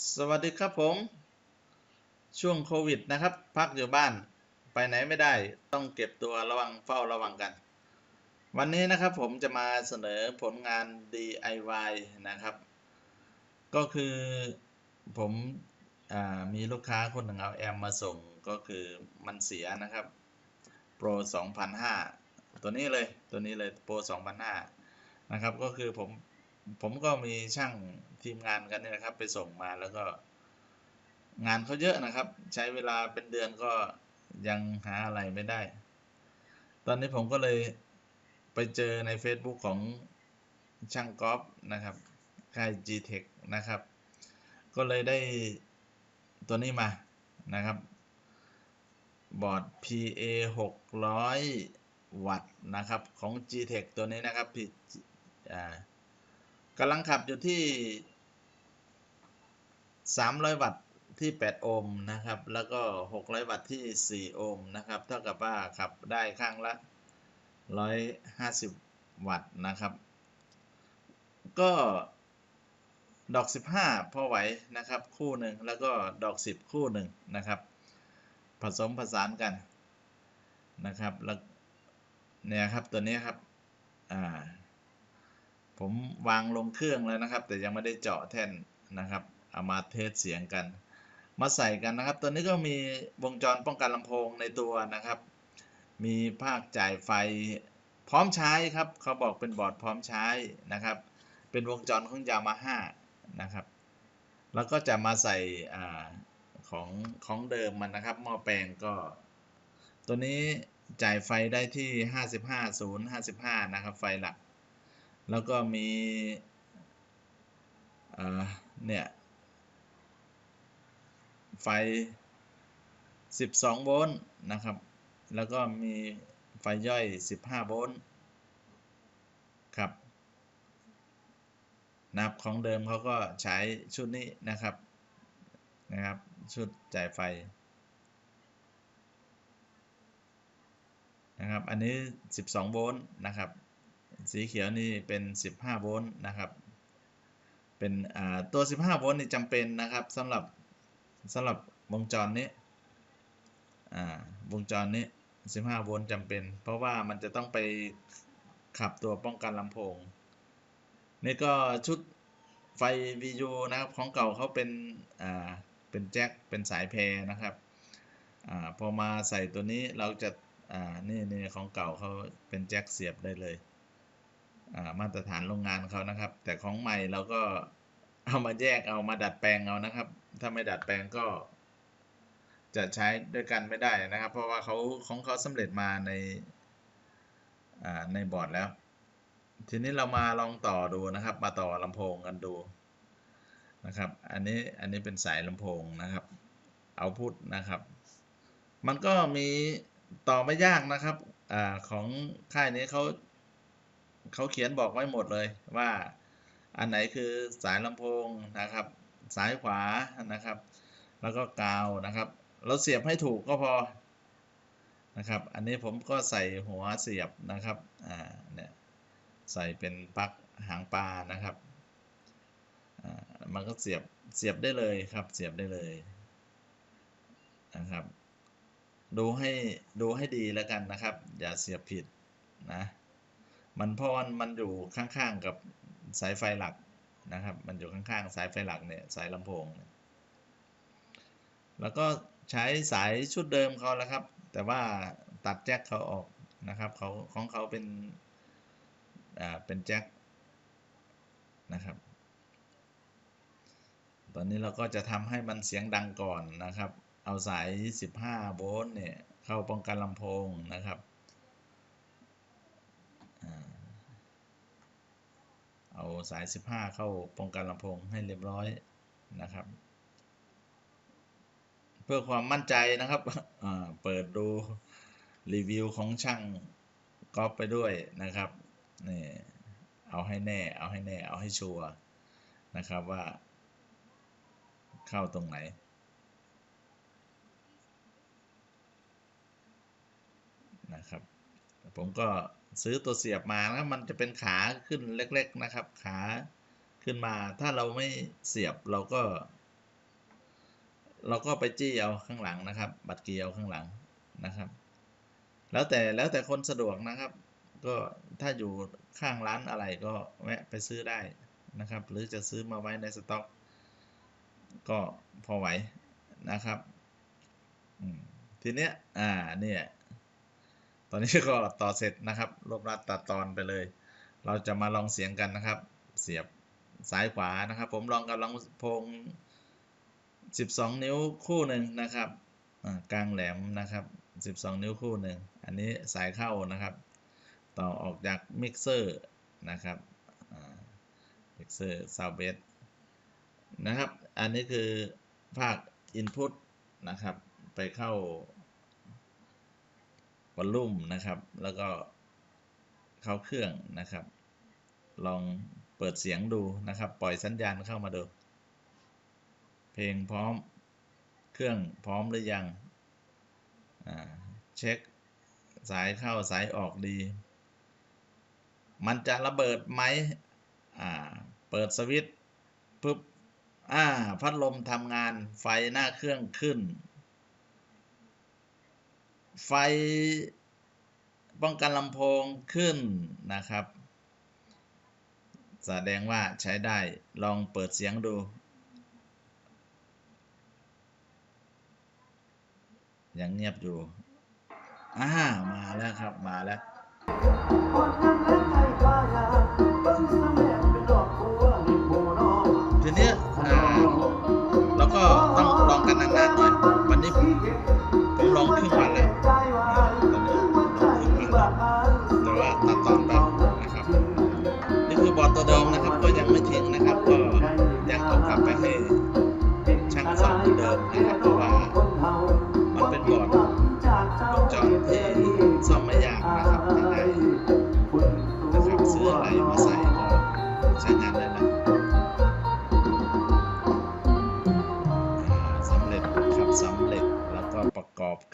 สวัสดีครับผม ช่วงโควิดนะครับ พักอยู่บ้านไปไหนไม่ได้ต้องเก็บตัวระวังเฝ้าระวังกัน วันนี้นะครับผมจะมาเสนอผลงาน DIY นะครับ ก็คือผมอมีลูกค้าคนหนึ่งเอาแอมมาส่งก็คือมันเสียนะครับ Pro 2005 ตัวนี้เลยตัวนี้เลย Pro 2005 นะครับ ก็คือผม ผมก็มีช่างทีมงานกันเนี่ยนะครับ ไปส่งมาแล้วก็ งานเขาเยอะนะครับ ใช้เวลาเป็นเดือนก็ยังหาอะไรไม่ได้ ตอนนี้ผมก็เลยไปเจอใน Facebook ของช่างกอล์ฟนะครับค่าย G-Tech นะครับ ก็เลยได้ตัวนี้มานะครับ บอร์ด PA 600 วัตต์นะครับ ของ G-Tech ตัวนี้นะครับผิดอ่า กำลังขับอยู่ที่ 300 วัตต์ที่ 8 โอห์มนะครับ แล้วก็ 600 วัตต์ที่ 4 โอห์มนะครับ เท่ากับว่าขับได้ข้างละ 150 วัตต์นะครับ ก็ดอก 15 พอไหวนะครับคู่หนึ่งแล้วก็ดอก 10 คู่หนึ่งนะครับ ผสมผสานกันนะครับแล้วเนี่ยครับตัวนี้ครับอ่า ผมวางลงเครื่องแล้วนะครับ แต่ยังไม่ได้เจาะแท่นนะครับเอามาเทสเสียงกัน มาใส่กันนะครับ ตัวนี้ก็มีวงจรป้องกันลำโพงในตัวนะครับ มีภาคจ่ายไฟพร้อมใช้ครับ เขาบอกเป็นบอร์ดพร้อมใช้นะครับ เป็นวงจรของยามาฮ่านะครับ แล้วก็จะมาใส่ของของเดิมมันนะครับหม้อแปลงก็ ตัวนี้จ่ายไฟได้ที่ 55 0 55 นะครับ ไฟหลัก แล้วก็มีเนี่ยไฟ 12 โวลต์นะครับ แล้วก็มีไฟย่อย 15 โวลต์ครับนับของเดิมเขาก็ใช้ชุดนี้นะครับนะครับ ชุดจ่ายไฟนะครับ อันนี้ 12 โวลต์นะครับ สีเขียวนี่เป็น 15 โวลต์นะครับ เป็นตัว 15 โวลต์นี่จำเป็นนะครับสำหรับสำหรับวงจรนี้วงจรนี้ 15 โวลต์จำเป็น เพราะว่ามันจะต้องไปขับตัวป้องกันลำโพง นี่ก็ชุดไฟ VU นะครับของเก่าเขาเป็นเป็นแจ็คเป็นสายแพรนะครับอพอมาใส่ตัวนี้เราจะ อ่า นี่นี่ของเก่าเขาเป็นแจ็คเสียบได้เลย มาตรฐานโรงงานเขานะครับ แต่ของใหม่เราก็เอามาแยกเอามาดัดแปลงเอานะครับ ถ้าไม่ดัดแปลงก็ จะใช้ด้วยกันไม่ได้นะครับ เพราะว่าเขาของเขาสำเร็จมาในในบอร์ดแล้ว ทีนี้เรามาลองต่อดูนะครับ มาต่อลำโพงกันดูนะครับ อันนี้อันนี้เป็นสายลำโพงนะครับเอาพุทนะครับ มันก็มีต่อไม่ยากนะครับอของค่ายนี้เขา เขาเขียนบอกไว้หมดเลยว่าอันไหนคือสายลำโพงนะครับ สายขวานะครับ แล้วก็กาวนะครับ เราเสียบให้ถูกก็พอนะครับ อันนี้ผมก็ใส่หัวเสียบนะครับอ่าเนี่ยใส่เป็นปลั๊กหางปลานะครับอ่ามันก็เสียบเสียบได้เลยครับ เสียบได้เลยนะครับ ดูให้ดูให้ดีแล้วกันนะครับ อย่าเสียบผิดนะ มันเพราะมันอยู่ข้างๆกับสายไฟหลักนะครับ มันอยู่ข้างๆสายไฟหลักเนี่ยสายลำโพง แล้วก็ใช้สายชุดเดิมเขาแล้วครับ แต่ว่าตัดแจ็คเขาออกนะครับเขาของเขาเป็นอ่าเป็นแจ็คนะครับ ตอนนี้เราก็จะทำให้มันเสียงดังก่อนนะครับ เอาสาย 15 โวลต์เนี่ยเข้าป้องกันลำโพงนะครับ เอาสาย 15 เข้าป้องกันลำโพงให้เรียบร้อยนะครับ เพื่อความมั่นใจนะครับ เปิดดูรีวิวของช่างก๊อปไปด้วยนะครับนี่เอาให้แน่ เอาให้แน่ เอาให้ชัวร์นะครับว่า เข้าตรงไหนนะครับ ผมก็ ซื้อตัวเสียบมานะมันจะเป็นขาขึ้นเล็ก ๆนะครับ ขาขึ้นมา ถ้าเราไม่เสียบเราก็ เราก็ไปจี้เอาข้างหลังนะครับ บัตรเกียวข้างหลังนะครับ แล้วแต่แล้วแต่คนสะดวกนะครับ ก็ถ้าอยู่ข้างร้านอะไรก็แวะไปซื้อได้นะครับ หรือจะซื้อมาไว้ในสต็อก ก็พอไหวนะครับทีเนี้ยอ่าเนี่ย ตอนนี้ก็ต่อเสร็จนะครับรวบรัดตัดตอนไปเลย เราจะมาลองเสียงกันนะครับ เสียบซ้ายขวานะครับ ผมลองกับลองพง 12 นิ้วคู่หนึ่งนะครับกลางแหลมนะครับ 12 นิ้วคู่หนึ่งอันนี้สายเข้านะครับ ต่อออกจากมิกเซอร์นะครับมิกเซอร์ซาวเบสนะครับ อันนี้คือภาค Input นะครับ ไปเข้า วอลลุ่มนะครับ แล้วก็เข้าเครื่องนะครับ ลองเปิดเสียงดูนะครับ ปล่อยสัญญาณเข้ามาดู เพลงพร้อม เครื่องพร้อมหรือยัง เช็คสายเข้าสายออกดี มันจะระเบิดไหม เปิดสวิตช์ปุ๊บ อ่า พัดลมทำงานไฟหน้าเครื่องขึ้น ไฟป้องกันลำโพงขึ้นนะครับ แสดงว่าใช้ได้ลองเปิดเสียงดู ยังเงียบอยู่อ่ามาแล้วครับมาแล้วทีเนี้ยอ่าแล้วก็ต้องลองกันนานๆหน่อยวันนี้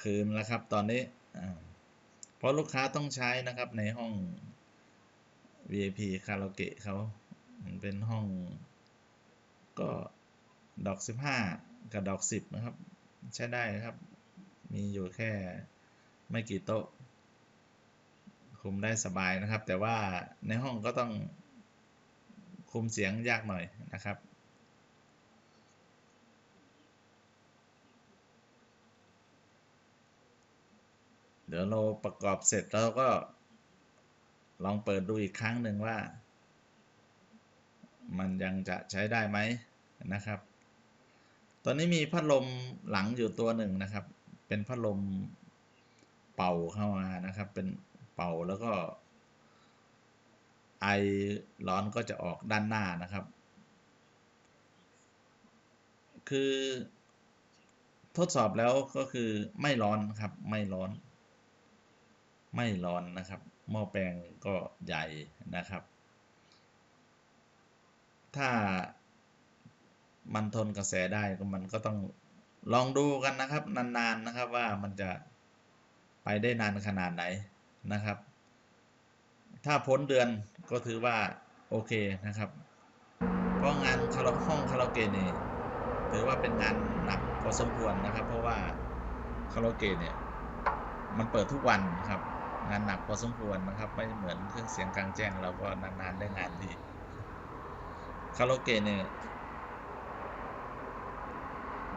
คืนแล้วครับ ตอนนี้เพราะลูกค้าต้องใช้นะครับในห้อง VIP คาราโอเกะเขามันเป็นห้อง ก็ดอก 15 กับดอก 10 นะครับ ใช้ได้ครับ มีอยู่แค่ไม่กี่โต๊ะ คุมได้สบายนะครับ แต่ว่าในห้องก็ต้องคุมเสียงยากหน่อยนะครับ เดี๋ยวเราประกอบเสร็จแล้วก็ ลองเปิดดูอีกครั้งหนึ่งว่า มันยังจะใช้ได้ไหมนะครับ ตอนนี้มีพัดลมหลังอยู่ตัวหนึ่งนะครับ เป็นพัดลมเป่าเข้ามานะครับ เป็นเป่าแล้วก็ไอร้อนก็จะออกด้านหน้านะครับ คือทดสอบแล้วก็คือไม่ร้อนครับ ไม่ร้อน ไม่ร้อนนะครับ หม้อแปลงก็ใหญ่นะครับ ถ้ามันทนกระแสได้ก็มันก็ต้องลองดูกันนะครับ นานๆนะครับว่ามันจะไปได้นานขนาดไหนนะครับ ถ้าพ้นเดือนก็ถือว่าโอเคนะครับเพราะงานคาราห้องคาราโอเกะนี่ถือว่าเป็นงานหนักพอสมควรนะครับ เพราะว่าคาราโอเกะเนี่ยมันเปิดทุกวันครับ งานหนักพอสมควรนะครับ ไม่เหมือนเครื่องเสียงกลางแจ้งเราก็นานๆได้งานดีคาราโอเกะเนี่ย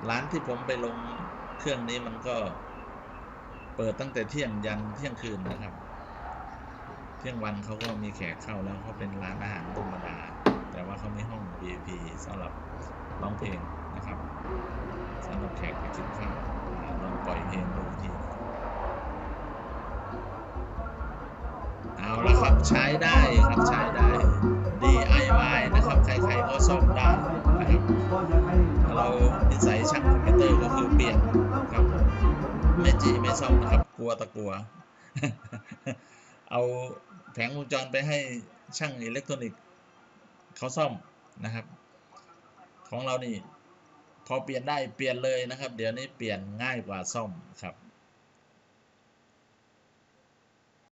ร้านที่ผมไปลงเครื่องนี้มันก็เปิดตั้งแต่เที่ยงยันเที่ยงคืนนะครับ เที่ยงวันเขาก็มีแขกเข้าแล้วเขาเป็นร้านอาหารธรรมดา แต่ว่าเขามีห้อง VIP สำหรับร้องเพลงนะครับสำหรับแขกไปกินข้าวอ่าลองปล่อยเพลงดูที ใช้ได้ครับใช้ได้ DIY นะครับ ใครๆก็ซ่อมได้นะครับเรานิสัยช่างคอมพิวเตอร์ก็คือเปลี่ยนครับไม่จีไม่ซ่อมนะครับกลัวตะกลัว เอาแผงวงจรไปให้ช่างอิเล็กทรอนิกส์เขาซ่อมนะครับ ของเรานี่พอเปลี่ยนได้เปลี่ยนเลยนะครับ เดี๋ยวนี้เปลี่ยนง่ายกว่าซ่อมครับ